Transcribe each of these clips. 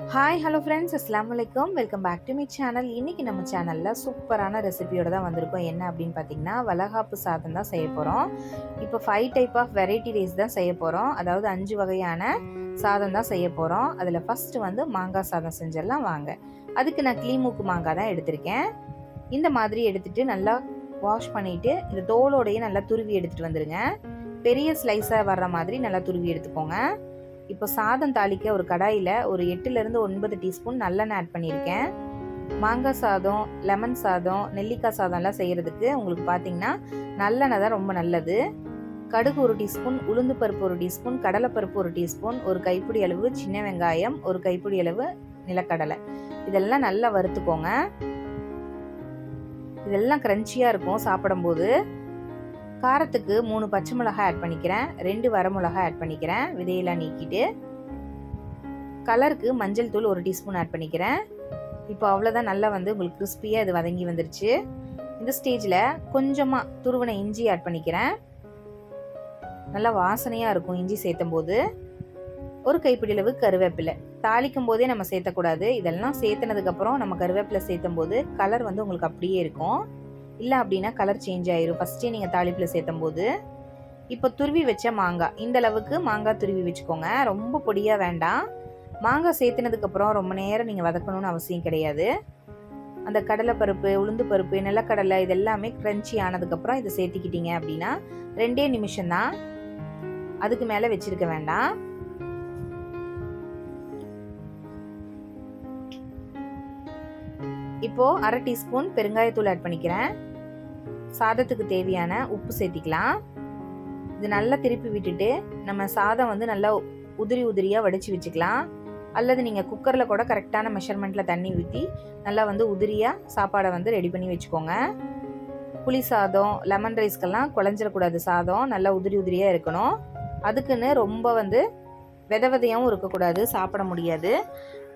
Hi hello friends அஸ்லாம் வலைக்கம் welcome back to my channel இன்றைக்கி நம்ம சேனலில் சூப்பரான ரெசிபியோட தான் வந்திருக்கோம். என்ன அப்படின்னு பார்த்தீங்கன்னா வளகாப்பு சாதம் தான் செய்ய போகிறோம் இப்போ five type of variety rice தான் செய்ய போகிறோம் அதாவது அஞ்சு வகையான சாதம் தான் செய்ய போகிறோம் அதில் ஃபஸ்ட்டு வந்து மாங்காய் சாதம் செஞ்சிடலாம். வாங்க. அதுக்கு நான் கிளிமூக்கு மாங்காய் தான் எடுத்திருக்கேன். இந்த மாதிரி எடுத்துகிட்டு நல்லா வாஷ் பண்ணிவிட்டு இந்த தோலோடையே நல்லா துருவி எடுத்துகிட்டு வந்துடுங்க பெரிய ஸ்லைஸாக வர்ற மாதிரி நல்லா துருவி எடுத்துக்கோங்க. இப்போ சாதம் தாளிக்க ஒரு கடாயில் ஒரு எட்டுலேருந்து ஒன்பது டீஸ்பூன் நல்லெண்ணெய் ஆட் பண்ணியிருக்கேன். மாங்காய் சாதம் லெமன் சாதம் நெல்லிக்காய் சாதம்லாம் செய்கிறதுக்கு உங்களுக்கு பார்த்தீங்கன்னா நல்லெண்ணெய் தான் ரொம்ப நல்லது. கடுகு ஒரு டீஸ்பூன் உளுந்து பருப்பு ஒரு டீஸ்பூன் கடலைப்பருப்பு ஒரு டீஸ்பூன் ஒரு கைப்பிடி அளவு சின்ன வெங்காயம் ஒரு கைப்பிடி அளவு நிலக்கடலை. இதெல்லாம் நல்லா வறுத்துக்கோங்க. இதெல்லாம் க்ரன்ச்சியாக இருக்கும் சாப்பிடும்போது. காரத்துக்கு மூணு பச்சை மிளகாய் ஆட் பண்ணிக்கிறேன். ரெண்டு வரமிளகாய் ஆட் பண்ணிக்கிறேன். விதையெல்லாம் நீக்கிட்டு. கலருக்கு மஞ்சள் தூள் ஒரு டீஸ்பூன் ஆட் பண்ணிக்கிறேன். இப்போ அவ்வளோதான் நல்லா வந்து உங்களுக்கு கிறிஸ்பியாக இது வதங்கி வந்துருச்சு. இந்த ஸ்டேஜில் கொஞ்சமாக துருவனை இஞ்சி ஆட் பண்ணிக்கிறேன். நல்லா வாசனையாக இருக்கும் இஞ்சி சேர்த்தும் போது. ஒரு கைப்பிடியளவு கருவேப்பிலை. தாளிக்கும் போதே நம்ம சேர்த்தக்கூடாது. இதெல்லாம் சேர்த்துனதுக்கப்புறம் நம்ம கருவேப்பிலை சேர்த்தும் போது கலர் வந்து உங்களுக்கு அப்படியே இருக்கும். இல்லை அப்படின்னா கலர் சேஞ்ச் ஆயிரும். ஃபஸ்ட்டே நீங்கள் தாளிப்பில் சேர்த்தும் போது இப்போ துருவி வச்ச மாங்காய். இந்த அளவுக்கு மாங்காய் துருவி வச்சுக்கோங்க. ரொம்ப பொடியாக வேண்டாம். மாங்காய் சேர்த்துனதுக்கப்புறம் ரொம்ப நேரம் நீங்கள் வதக்கணும்னு அவசியம் கிடையாது. அந்த கடலைப்பருப்பு உளுந்து பருப்பு நிலக்கடலை இதெல்லாமே க்ரன்ச்சி ஆனதுக்கப்புறம் இதை சேர்த்துக்கிட்டீங்க அப்படின்னா ரெண்டே நிமிஷம் தான் அதுக்கு மேலே வச்சிருக்க வேண்டாம். இப்போ அரை டீஸ்பூன் பெருங்காயத்தூள் ஆட் பண்ணிக்கிறேன். சாதத்துக்கு தேவையான உப்பு சேர்த்திக்கலாம். இது நல்லா திருப்பி விட்டுட்டு நம்ம சாதம் வந்து நல்லா உதிரி உதிரியாக வடித்து வச்சுக்கலாம். அல்லது நீங்கள் குக்கரில் கூட கரெக்டான மெஷர்மெண்ட்டில் தண்ணி ஊற்றி நல்லா வந்து உதிரியாக சாப்பாடை வந்து ரெடி பண்ணி வச்சுக்கோங்க. புளி சாதம் லெமன் ரைஸ்க்கெல்லாம் குழஞ்சிடக்கூடாது சாதம். நல்லா உதிரி உதிரியாக இருக்கணும். அதுக்குன்னு ரொம்ப வந்து வித விதையாகவும் இருக்கக்கூடாது. சாப்பிட முடியாது.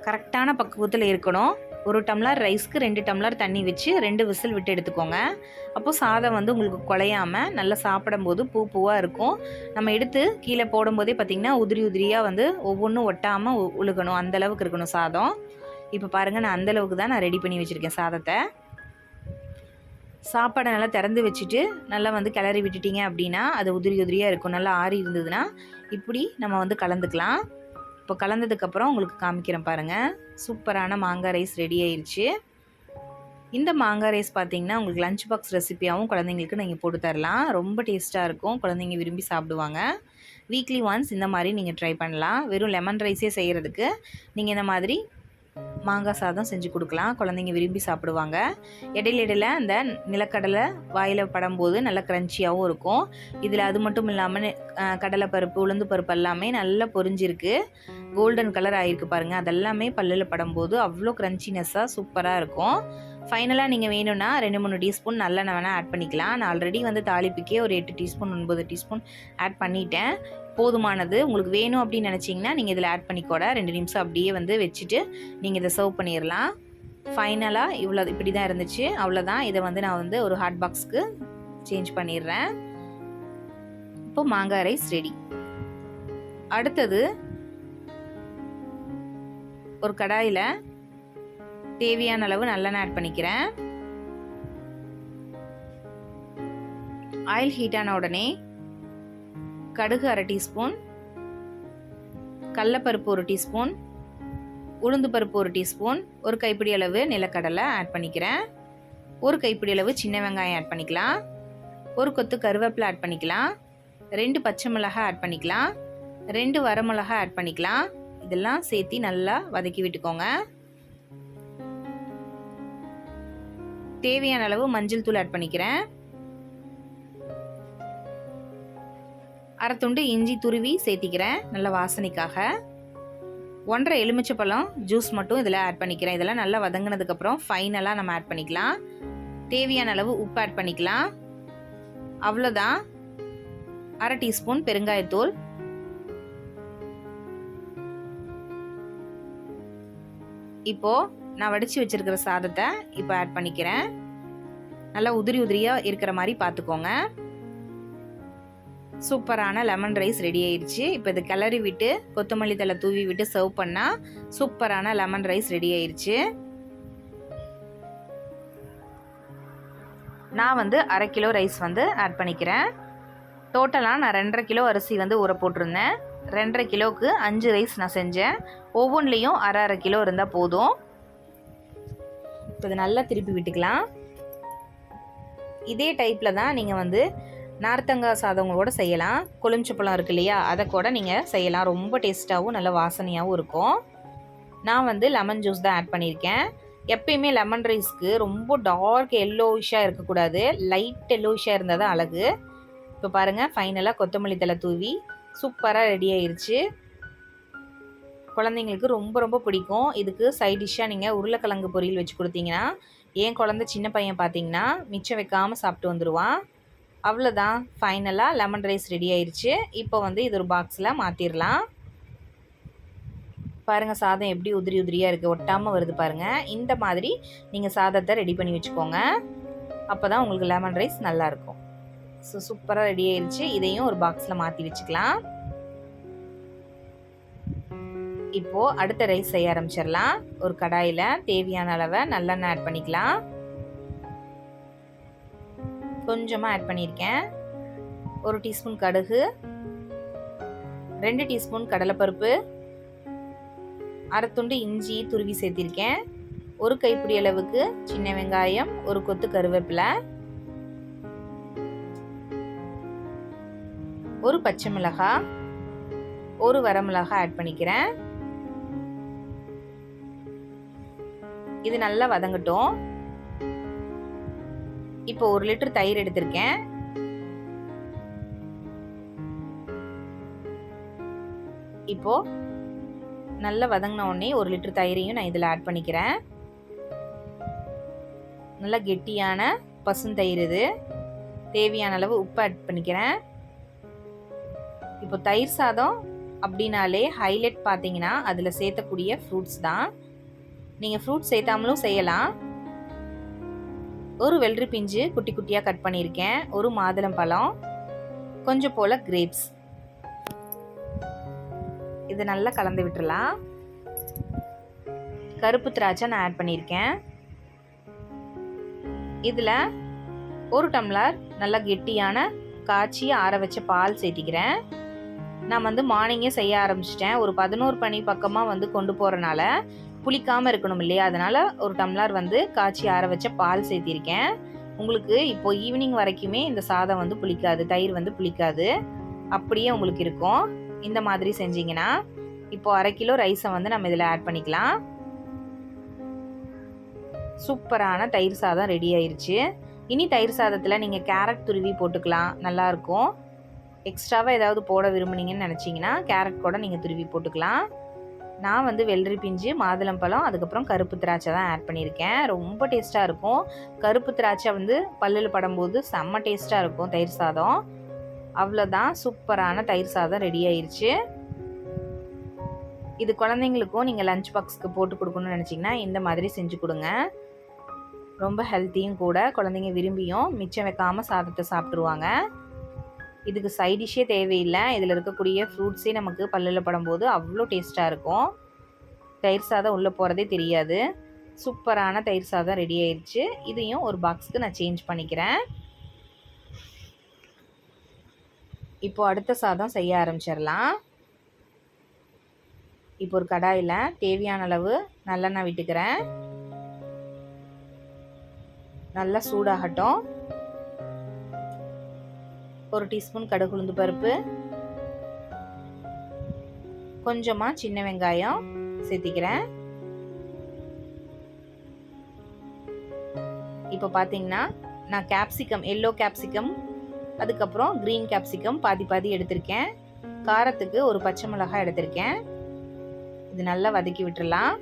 கரெக்டான பக்குவத்தில் இருக்கணும். ஒரு டம்ளர் ரைஸ்க்கு ரெண்டு டம்ளர் தண்ணி வச்சு ரெண்டு விசில் விட்டு எடுத்துக்கோங்க. அப்போது சாதம் வந்து உங்களுக்கு குலையாமல் நல்லா சாப்பிடும்போது பூ பூவாக இருக்கும். நம்ம எடுத்து கீழே போடும்போதே பார்த்திங்கன்னா உதிரி உதிரியாக வந்து ஒவ்வொன்றும் ஒட்டாமல் உழுகணும். அந்தளவுக்கு இருக்கணும் சாதம். இப்போ பாருங்கள் நான் அந்தளவுக்கு தான் நான் ரெடி பண்ணி வச்சுருக்கேன் சாதத்தை. சாப்பாடை நல்லா திறந்து வச்சுட்டு நல்லா வந்து கிளறி விட்டுட்டீங்க அப்படின்னா அது உதிரி உதிரியாக இருக்கும். நல்லா ஆறி இருந்ததுன்னா இப்படி நம்ம வந்து கலந்துக்கலாம். இப்போ கலந்ததுக்கப்புறம் உங்களுக்கு காமிக்கிறேன் பாருங்கள் சூப்பரான மாங்காய் ரைஸ் ரெடி ஆயிடுச்சு இந்த மாங்காய் ரைஸ் பார்த்தீங்கன்னா உங்களுக்கு லஞ்ச் பாக்ஸ் ரெசிப்பியாகவும் குழந்தைங்களுக்கு நீங்கள் போட்டு தரலாம். ரொம்ப டேஸ்ட்டாக இருக்கும். குழந்தைங்க விரும்பி சாப்பிடுவாங்க. வீக்லி ஒன்ஸ் இந்த மாதிரி நீங்கள் ட்ரை பண்ணலாம். வெறும் லெமன் ரைஸே செய்கிறதுக்கு நீங்கள் இந்த மாதிரி மாங்காய் சாதம் செஞ்சு கொடுக்கலாம். குழந்தைங்க விரும்பி சாப்பிடுவாங்க. இடையில இடையில அந்த நிலக்கடலை வாயில் படும்போது நல்லா க்ரன்ச்சியாகவும் இருக்கும். இதில் அது மட்டும் இல்லாமல் கடலை பருப்பு உளுந்து பருப்பு எல்லாமே நல்லா பொரிஞ்சிருக்கு. கோல்டன் கலர் ஆகிருக்கு பாருங்கள் அதெல்லாமே பல்லில் படும்போது அவ்வளோ க்ரன்ச்சினஸ்ஸாக சூப்பராக இருக்கும். ஃபைனலாக நீங்கள் வேணும்னா ரெண்டு மூணு டீஸ்பூன் நல்லெண்ணெய் வேணால் ஆட் பண்ணிக்கலாம். நான் ஆல்ரெடி வந்து தாளிப்புக்கே ஒரு எட்டு டீஸ்பூன் ஒன்பது டீஸ்பூன் ஆட் பண்ணிட்டேன். போதுமானது. உங்களுக்கு வேணும் அப்படின்னு நினச்சிங்கன்னா நீங்கள் இதில் ஆட் பண்ணிக்கூட ரெண்டு நிமிஷம் அப்படியே வந்து வச்சுட்டு நீங்கள் இதை சர்வ் பண்ணிடலாம் ஃபைனலாக இவ்வளோ இப்படி தான் இருந்துச்சு. அவ்வளோதான் இதை வந்து நான் வந்து ஒரு ஹாட் பாக்ஸ்க்கு சேஞ்ச் பண்ணிடுறேன். இப்போ மாங்காய் ரைஸ் ரெடி அடுத்தது ஒரு கடாயில் தேவையான அளவு நல்லெண்ணெய் ஆட் பண்ணிக்கிறேன். ஆயில் ஹீட் ஆன உடனே கடுகு அரை டீஸ்பூன் கடலப்பருப்பு ஒரு டீஸ்பூன் உளுந்து பருப்பு ஒரு டீஸ்பூன் ஒரு கைப்பிடி அளவு நிலக்கடலை ஆட் பண்ணிக்கிறேன். ஒரு கைப்பிடி அளவு சின்ன வெங்காயம் ஆட் பண்ணிக்கலாம். ஒரு கொத்து கருவேப்பிலை ஆட் பண்ணிக்கலாம். ரெண்டு பச்சை மிளகாய் ஆட் பண்ணிக்கலாம். ரெண்டு வரமிளகாய் ஆட் பண்ணிக்கலாம். இதெல்லாம் சேர்த்து நல்லா வதக்கி விட்டுக்கோங்க. தேவையான அளவு மஞ்சள் தூள் ஆட் பண்ணிக்கிறேன். அரை துண்டு இஞ்சி துருவி சேர்த்திக்கிறேன் நல்ல வாசனைக்காக. ஒன்றரை எலுமிச்சப்பழம் ஜூஸ் மட்டும் இதில் ஆட் பண்ணிக்கிறேன். இதெல்லாம் நல்லா வதங்கினதுக்கப்புறம் ஃபைனலாக நம்ம ஆட் பண்ணிக்கலாம். தேவையான அளவு உப்பு ஆட் பண்ணிக்கலாம். அவ்வளோதான். அரை டீஸ்பூன் பெருங்காயத்தூள். இப்போது நான் வடித்து வச்சுருக்கிற சாதத்தை இப்போ ஆட் பண்ணிக்கிறேன். நல்லா உதிரி உதிரியாக இருக்கிற மாதிரி பார்த்துக்கோங்க. சூப்பரான லெமன் ரைஸ் ரெடி ஆயிடுச்சு இப்போ இது கிளறி விட்டு கொத்தமல்லி தலை தூவி விட்டு சர்வ் பண்ணால் சூப்பரான லெமன் ரைஸ் ரெடி ஆயிடுச்சு நான் வந்து அரை கிலோ ரைஸ் வந்து ஆட் பண்ணிக்கிறேன். டோட்டலாக நான் ரெண்டரை கிலோ அரிசி வந்து ஊற போட்டிருந்தேன். ரெண்டரை கிலோவுக்கு அஞ்சு ரைஸ் நான் செஞ்சேன். ஒவ்வொன்றிலையும் அரை அரை கிலோ இருந்தால் போதும். இப்போ இதை நல்லா திருப்பி விட்டுக்கலாம். இதே டைப்பில் தான் நீங்கள் வந்து நார்த்தங்காய் சாதங்களோட செய்யலாம். கொழுமிச்சப்பழம் இருக்கு இல்லையா? அதை கூட நீங்கள் செய்யலாம். ரொம்ப டேஸ்ட்டாகவும் நல்ல வாசனையாகவும் இருக்கும். நான் வந்து லெமன் ஜூஸ் தான் ஆட் பண்ணியிருக்கேன். எப்பயுமே லெமன் ரைஸ்க்கு ரொம்ப டார்க் எல்லோயிஷாக இருக்கக்கூடாது. லைட் எல்லோயிஷாக இருந்தால் தான் அழகு. இப்போ பாருங்கள் ஃபைனலாக கொத்தமல்லி தலை தூவி சூப்பராக ரெடி ஆயிடுச்சு குழந்தைங்களுக்கு ரொம்ப ரொம்ப பிடிக்கும். இதுக்கு சைட் டிஷ்ஷாக நீங்கள் உருளைக்கிழங்கு பொரியல் வச்சு கொடுத்தீங்கன்னா என் குழந்த சின்ன பையன் பார்த்தீங்கன்னா மிச்சம் வைக்காமல் சாப்பிட்டு வந்துடுவான் அவ்வளோதான் ஃபைனலாக லெமன் ரைஸ் ரெடி ஆயிடுச்சு இப்போ வந்து இது ஒரு பாக்ஸில் மாற்றிடலாம் பாருங்கள் சாதம் எப்படி உதிரி உதிரியாக இருக்குது ஒட்டாமல் வருது பாருங்கள் இந்த மாதிரி நீங்கள் சாதத்தை ரெடி பண்ணி வச்சுக்கோங்க. அப்போ தான் உங்களுக்கு லெமன் ரைஸ் நல்லாயிருக்கும் ஸோ சூப்பராக ரெடி ஆயிடுச்சு இதையும் ஒரு பாக்ஸில் மாற்றி வச்சுக்கலாம். இப்போது அடுத்த ரைஸ் செய்ய ஆரம்பிச்சிடலாம். ஒரு கடாயில் தேவையான அளவை நல்லெண்ணெய் ஆட் பண்ணிக்கலாம். கொஞ்சமாக ஆட் பண்ணியிருக்கேன். ஒரு டீஸ்பூன் கடுகு ரெண்டு டீஸ்பூன் கடலைப்பருப்பு அரை துண்டு இஞ்சி துருவி சேர்த்திருக்கேன். ஒரு கைப்பிடி அளவுக்கு சின்ன வெங்காயம் ஒரு கொத்து கருவேப்பிலை ஒரு பச்சை மிளகாய் ஒரு வரமிளகாய் ஆட் பண்ணிக்கிறேன். இது நல்லா வதங்கட்டும். இப்போ ஒரு லிட்டர் தயிர் எடுத்திருக்கேன். இப்போ நல்லா வதங்கின உடனே ஒரு லிட்டர் தயிரையும் நான் இதில் ஆட் பண்ணிக்கிறேன். நல்லா கெட்டியான பசுந்தயிர் இது. தேவையான அளவு உப்பு ஆட் பண்ணிக்கிறேன். இப்போ தயிர் சாதம் அப்படின்னாலே ஹைலைட் பார்த்தீங்கன்னா அதில் சேர்த்தக்கூடிய ஃப்ரூட்ஸ் தான். நீங்கள் ஃப்ரூட்ஸ் சேர்த்தாமலும் செய்யலாம். ஒரு வெள்ளரி பிஞ்சு குட்டி குட்டியாக கட் பண்ணியிருக்கேன். ஒரு மாதுளம் பழம் கொஞ்சம் போல் கிரேப்ஸ் இதை நல்லா கலந்து விட்டுறலாம். கருப்பு திராட்சை நான் ஆட் பண்ணியிருக்கேன். இதில் ஒரு டம்ளர் நல்லா கெட்டியான காய்ச்சி ஆற வச்ச பால் சேர்த்திக்கிறேன். நான் வந்து மார்னிங்கே செய்ய ஆரம்பிச்சிட்டேன். ஒரு பதினோரு மணி பக்கமாக வந்து கொண்டு போகிறனால புளிக்காமல் இருக்கணும் இல்லையா? அதனால் ஒரு டம்ளர் வந்து காய்ச்சி ஆற வச்ச பால் சேர்த்திருக்கேன். உங்களுக்கு இப்போ ஈவினிங் வரைக்குமே இந்த சாதம் வந்து புளிக்காது தயிர் வந்து புளிக்காது. அப்படியே உங்களுக்கு இருக்கும். இந்த மாதிரி செஞ்சீங்கன்னா இப்போ அரை கிலோ ரைஸை வந்து நம்ம இதில் ஆட் பண்ணிக்கலாம். சூப்பரான தயிர் சாதம் ரெடி ஆயிடுச்சு இனி தயிர் சாதத்தில் நீங்கள் கேரட் துருவி போட்டுக்கலாம். நல்லாயிருக்கும் எக்ஸ்ட்ராவாக ஏதாவது போட விரும்புனீங்கன்னு நினச்சிங்கன்னா கேரட் கூட நீங்கள் துருவி போட்டுக்கலாம். நான் வந்து வெள்ளரி பிஞ்சு மாதுளம்பழம் அதுக்கப்புறம் கருப்பு திராட்சை தான் ஆட் பண்ணியிருக்கேன். ரொம்ப டேஸ்ட்டாக இருக்கும். கருப்பு திராட்சை வந்து பல்லில் படும்போது செம்ம டேஸ்ட்டாக இருக்கும் தயிர் சாதம். அவ்வளோதான் சூப்பரான தயிர் சாதம் ரெடி ஆயிடுச்சு இது குழந்தைங்களுக்கும் நீங்கள் லஞ்ச் பாக்ஸ்க்கு போட்டு கொடுக்கணும்னு நினச்சிங்கன்னா இந்த மாதிரி செஞ்சு கொடுங்க. ரொம்ப ஹெல்த்தியும் கூட குழந்தைங்க விரும்பியும் மிச்சம் வைக்காமல் சாதத்தை சாப்பிட்ருவாங்க இதுக்கு சைடிஷ்ஷே தேவையில்லை. இதில் இருக்கக்கூடிய ஃப்ரூட்ஸே நமக்கு பல்லில் படும்போது அவ்வளோ டேஸ்ட்டாக இருக்கும். தயிர் சாதம் உள்ளே போகிறதே தெரியாது. சூப்பரான தயிர் சாதம் ரெடி ஆயிடுச்சு இதையும் ஒரு பாக்ஸுக்கு நான் சேஞ்ச் பண்ணிக்கிறேன். இப்போ அடுத்த சாதம் செய்ய ஆரம்பிச்சிடலாம். இப்போ ஒரு கடாயில் தேவையான அளவு நல்லெண்ணெய் விட்டுக்கிறேன். நல்லா சூடாகட்டும். ஒரு டீஸ்பூன் கடுகு உளுந்து பருப்பு. கொஞ்சமாக சின்ன வெங்காயம். சேர்த்திக்கிறேன். இப்போ பார்த்தீங்கன்னா நான் கேப்சிகம் எல்லோ கேப்சிகம் அதுக்கப்புறம் க்ரீன் கேப்சிகம் பாதி பாதி எடுத்திருக்கேன். காரத்துக்கு ஒரு பச்சை மிளகாய் எடுத்திருக்கேன். இது நல்லா வதக்கி விட்டுறலாம்.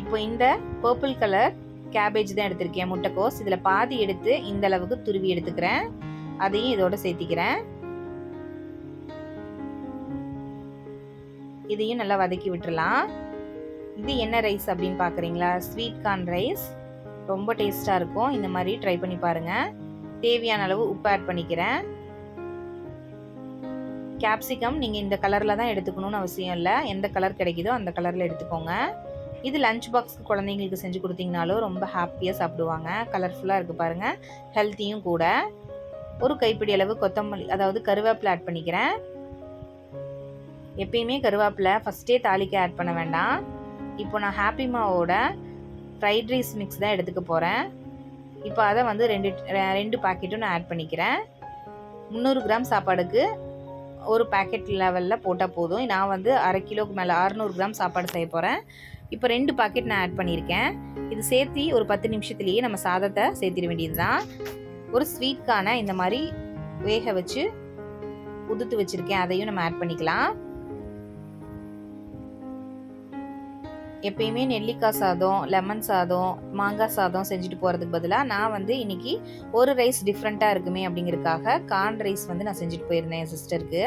இப்போ இந்த பர்பிள் கலர் கேபேஜ் தான் எடுத்திருக்கேன் முட்டைக்கோஸ். இதில் பாதி எடுத்து இந்த அளவுக்கு துருவி எடுத்துக்கிறேன். அதையும் இதோட சேர்த்திக்கிறேன். இதையும் நல்லா வதக்கி விட்டுறலாம். இது என்ன ரைஸ் அப்படின்னு பார்க்குறீங்களா? ஸ்வீட் கார்ன் ரைஸ் ரொம்ப டேஸ்ட்டாக இருக்கும். இந்த மாதிரி ட்ரை பண்ணி பாருங்கள் தேவையான அளவு உப்பு ஆட் பண்ணிக்கிறேன். கேப்சிகம் நீங்கள் இந்த கலரில் தான் எடுத்துக்கணும்னு அவசியம் இல்லை. எந்த கலர் கிடைக்குதோ அந்த கலரில் எடுத்துக்கோங்க. இது லஞ்ச் பாக்ஸ்க்கு குழந்தைங்களுக்கு செஞ்சு கொடுத்தீங்கனாலும் ரொம்ப ஹாப்பியாக சாப்பிடுவாங்க. கலர்ஃபுல்லாக இருக்குது பாருங்கள் ஹெல்த்தியும் கூட. ஒரு கைப்பிடி அளவு கொத்தமல்லி அதாவது கருவேப்பிலை ஆட் பண்ணிக்கிறேன். எப்பயுமே கருவேப்பிலை ஃபஸ்ட்டே தாளிக்க ஆட் பண்ண வேண்டாம். இப்போ நான் ஹாப்பி மாவோட ஃப்ரைட் ரைஸ் மிக்ஸ் தான் எடுத்துக்க போகிறேன் இப்போ அதை வந்து ரெண்டு ரெண்டு பாக்கெட்டும் நான் ஆட் பண்ணிக்கிறேன். முந்நூறு கிராம் சாப்பாடுக்கு ஒரு பேக்கெட் லெவலில் போட்டால் போதும். நான் வந்து அரை கிலோக்கு மேலே அறநூறு கிராம் சாப்பாடு செய்ய போகிறேன் இப்போ ரெண்டு பாக்கெட் நான் ஆட் பண்ணியிருக்கேன். இது சேர்த்து ஒரு பத்து நிமிஷத்துலேயே நம்ம சாதத்தை சேர்த்திட வேண்டியது தான் ஒரு ஸ்வீட்கான இந்த மாதிரி வேக வச்சு உதுத்து வச்சுருக்கேன். அதையும் நம்ம ஆட் பண்ணிக்கலாம். எப்பயுமே நெல்லிக்காய் சாதம் லெமன் சாதம் மாங்காய் சாதம் செஞ்சுட்டு போகிறதுக்கு பதிலாக நான் வந்து இன்றைக்கி ஒரு ரைஸ் டிஃப்ரெண்ட்டாக இருக்குமே அப்படிங்கிறதுக்காக கார்ன் ரைஸ் வந்து நான் செஞ்சுட்டு போயிருந்தேன் என் சிஸ்டருக்கு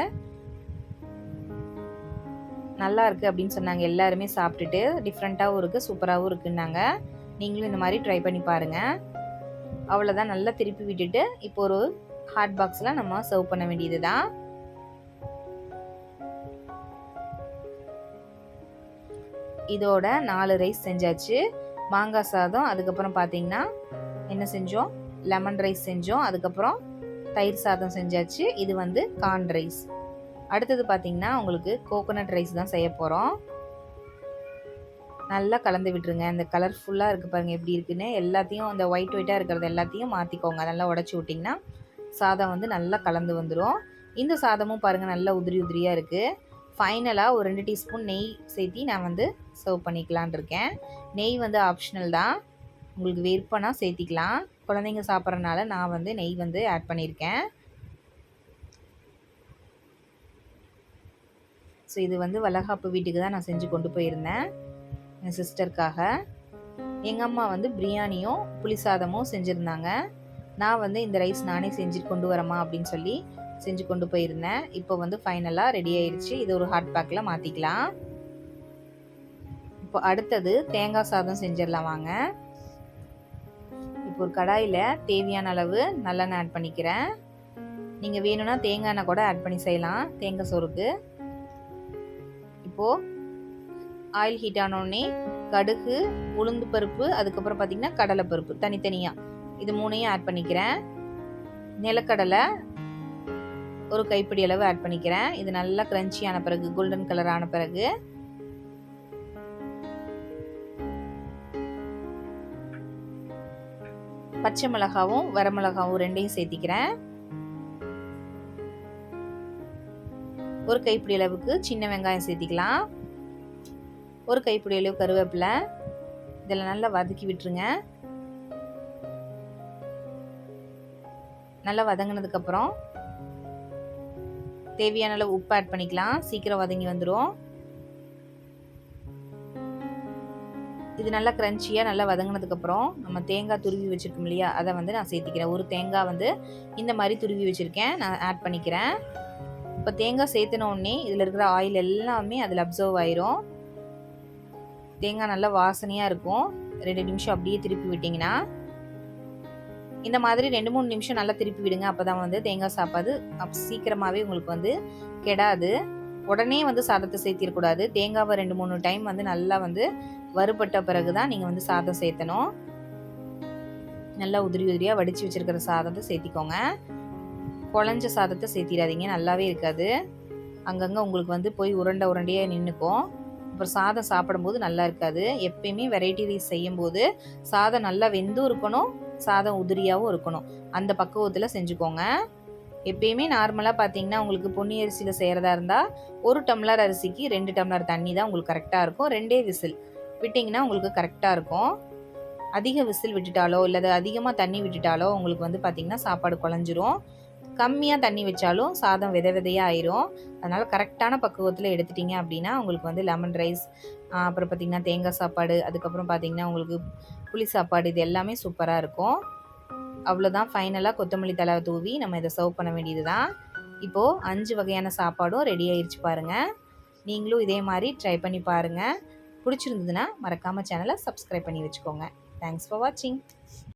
நல்லா இருக்குது அப்படின்னு சொன்னாங்க. எல்லாருமே சாப்பிட்டுட்டு டிஃப்ரெண்ட்டாகவும் இருக்குது சூப்பராகவும் இருக்குன்னாங்க. நீங்களும் இந்த மாதிரி ட்ரை பண்ணி பாருங்கள் அவ்வளோதான் நல்லா திருப்பி விட்டுட்டு இப்போ ஒரு ஹாட் பாக்ஸில் நம்ம சர்வ் பண்ண வேண்டியது தான் இதோட நாலு ரைஸ் செஞ்சாச்சு. மாங்காய் சாதம் அதுக்கப்புறம் பார்த்தீங்கன்னா என்ன செஞ்சோம்? லெமன் ரைஸ் செஞ்சோம். அதுக்கப்புறம் தயிர் சாதம் செஞ்சாச்சு. இது வந்து கார்ன் ரைஸ் அடுத்தது பார்த்தீங்கன்னா உங்களுக்கு கோகோனட் ரைஸ் தான் செய்ய போகிறோம் நல்லா கலந்து விட்டுருங்க. இந்த கலர்ஃபுல்லாக இருக்குது பாருங்கள் எப்படி இருக்குன்னு. எல்லாத்தையும் அந்த ஒயிட் ஒயிட்டாக இருக்கிறது எல்லாத்தையும் மாற்றிக்கோங்க நல்லா உடச்சி விட்டிங்கன்னா சாதம் வந்து நல்லா கலந்து வந்துடும் இந்த சாதமும் பாருங்கள் நல்லா உதிரி உதிரியாக இருக்குது ஃபைனலாக ஒரு ரெண்டு டீஸ்பூன் நெய் சேர்த்தி நான் வந்து சர்வ் பண்ணிக்கலான் இருக்கேன். நெய் வந்து ஆப்ஷனல் தான். உங்களுக்கு விருப்பம்னா சேர்த்திக்கலாம். குழந்தைங்க சாப்பிட்றனால நான் வந்து நெய் வந்து ஆட் பண்ணியிருக்கேன் ஸோ இது வந்து வளகாப்பு வீட்டுக்கு தான் நான் செஞ்சு கொண்டு போயிருந்தேன். என் சிஸ்டருக்காக எங்கள் அம்மா வந்து பிரியாணியும் புளி சாதமும் செஞ்சுருந்தாங்க. நான் வந்து இந்த ரைஸ் நானே செஞ்சு கொண்டு வரமா அப்படின்னு சொல்லி செஞ்சு கொண்டு போயிருந்தேன். இப்போ வந்து ஃபைனலாக ரெடி ஆயிடுச்சு இது ஒரு ஹாட் பேக்கில் மாற்றிக்கலாம் இப்போ அடுத்தது தேங்காய் சாதம் செஞ்சிடலாம் வாங்க. இப்போ ஒரு கடாயில் தேவையான அளவு நல்லெண்ணெய் ஆட் பண்ணிக்கிறேன். நீங்கள் வேணும்னா தேங்காய் எண்ணெய் கூட ஆட் பண்ணி செய்யலாம். தேங்காய் சோறுக்கு. இப்போது ஆயில் ஹீட் ஆனோடனே கடுகு உளுந்து பருப்பு அதுக்கப்புறம் பார்த்திங்கன்னா கடலை பருப்பு தனித்தனியாக இது மூணையும் ஆட் பண்ணிக்கிறேன். நிலக்கடலை ஒரு கைப்பிடி அளவு ஆட் பண்ணிக்கிறேன். இது நல்லா கிரன்ச்சியான பிறகு கோல்டன் கலர் ஆன பிறகு. பச்சை மிளகாவும் வரமிளகாவும் ரெண்டையும் சேர்த்திக்கிறேன். ஒரு கைப்பிடி அளவுக்கு சின்ன வெங்காயம் சேர்த்திக்கலாம். ஒரு கைப்பிடி அளவு கருவேப்பிலை. இதில் நல்லா வதக்கி விட்டுருங்க. நல்லா வதங்கினதுக்கப்புறம் தேவையான அளவு உப்பு ஆட் பண்ணிக்கலாம். சீக்கிரம் வதங்கி வந்துடும் இது நல்லா க்ரன்ச்சியாக நல்லா வதங்கினதுக்கப்புறம் நம்ம தேங்காய் துருவி வச்சுருக்கோம் இல்லையா? அதை வந்து நான் சேர்த்திக்கிறேன். ஒரு தேங்காய் வந்து இந்த மாதிரி துருவி வச்சுருக்கேன். நான் ஆட் பண்ணிக்கிறேன். இப்போ தேங்காய் சேர்த்துனோடனே இதில் இருக்கிற ஆயில் எல்லாமே அதில் அப்சர்வ் ஆயிரும். தேங்காய் நல்லா வாசனையாக இருக்கும். ரெண்டு நிமிஷம் அப்படியே திருப்பி விட்டிங்கன்னா இந்த மாதிரி ரெண்டு மூணு நிமிஷம் நல்லா திருப்பி விடுங்க. அப்போ தான் வந்து தேங்காய் சாப்பாடு அப் சீக்கிரமாகவே உங்களுக்கு வந்து கெடாது. உடனே வந்து சாதத்தை சேர்த்திடக்கூடாது. தேங்காவை ரெண்டு மூணு டைம் வந்து நல்லா வந்து வறுபட்ட பிறகு தான் நீங்கள் வந்து சாதம் சேர்த்தணும். நல்லா உதிரி உதிரியாக வடித்து வச்சுருக்கிற சாதத்தை சேர்த்திக்கோங்க. குழஞ்ச சாதத்தை சேர்த்திடாதீங்க நல்லாவே இருக்காது. அங்கங்கே உங்களுக்கு வந்து போய் உருண்டை உருண்டையாக நின்றுக்கும் அப்புறம் சாதம் சாப்பிடும்போது நல்லா இருக்காது. எப்பயுமே வெரைட்டி ரைஸ் செய்யும்போது சாதம் நல்லா வெந்தும் இருக்கணும் சாதம் உதிரியாகவும் இருக்கணும். அந்த பக்குவத்தில் செஞ்சுக்கோங்க. எப்பயுமே நார்மலாக பார்த்தீங்கன்னா உங்களுக்கு பொன்னி அரிசியில் செய்கிறதா இருந்தால் ஒரு டம்ளர் அரிசிக்கு ரெண்டு டம்ளர் தண்ணி தான் உங்களுக்கு கரெக்டாக இருக்கும். ரெண்டே விசில். விட்டிங்கன்னா உங்களுக்கு கரெக்டாக இருக்கும். அதிக விசில் விட்டுட்டாலோ இல்லை அதிகமாக தண்ணி விட்டுட்டாலோ உங்களுக்கு வந்து பார்த்திங்கன்னா சாப்பாடு குழஞ்சிரும். கம்மியாக தண்ணி வச்சாலும் சாதம் வித விதையாக ஆயிரும். அதனால் கரெக்டான பக்குவத்தில் எடுத்துட்டிங்க அப்படின்னா உங்களுக்கு வந்து லெமன் ரைஸ் அப்புறம் பார்த்திங்கன்னா தேங்காய் சாப்பாடு அதுக்கப்புறம் பார்த்திங்கன்னா உங்களுக்கு புளி சாப்பாடு இது எல்லாமே சூப்பராக இருக்கும். அவ்வளோதான் ஃபைனலாக கொத்தமல்லி தலை தூவி நம்ம இதை சர்வ் பண்ண வேண்டியது தான் இப்போது அஞ்சு வகையான சாப்பாடும் ரெடி ஆயிடுச்சு பாருங்கள் நீங்களும் இதே மாதிரி ட்ரை பண்ணி பாருங்கள் பிடிச்சிருந்ததுன்னா மறக்காமல் சேனலை சப்ஸ்கிரைப் பண்ணி வச்சுக்கோங்க. தேங்க்ஸ் ஃபார் வாட்சிங்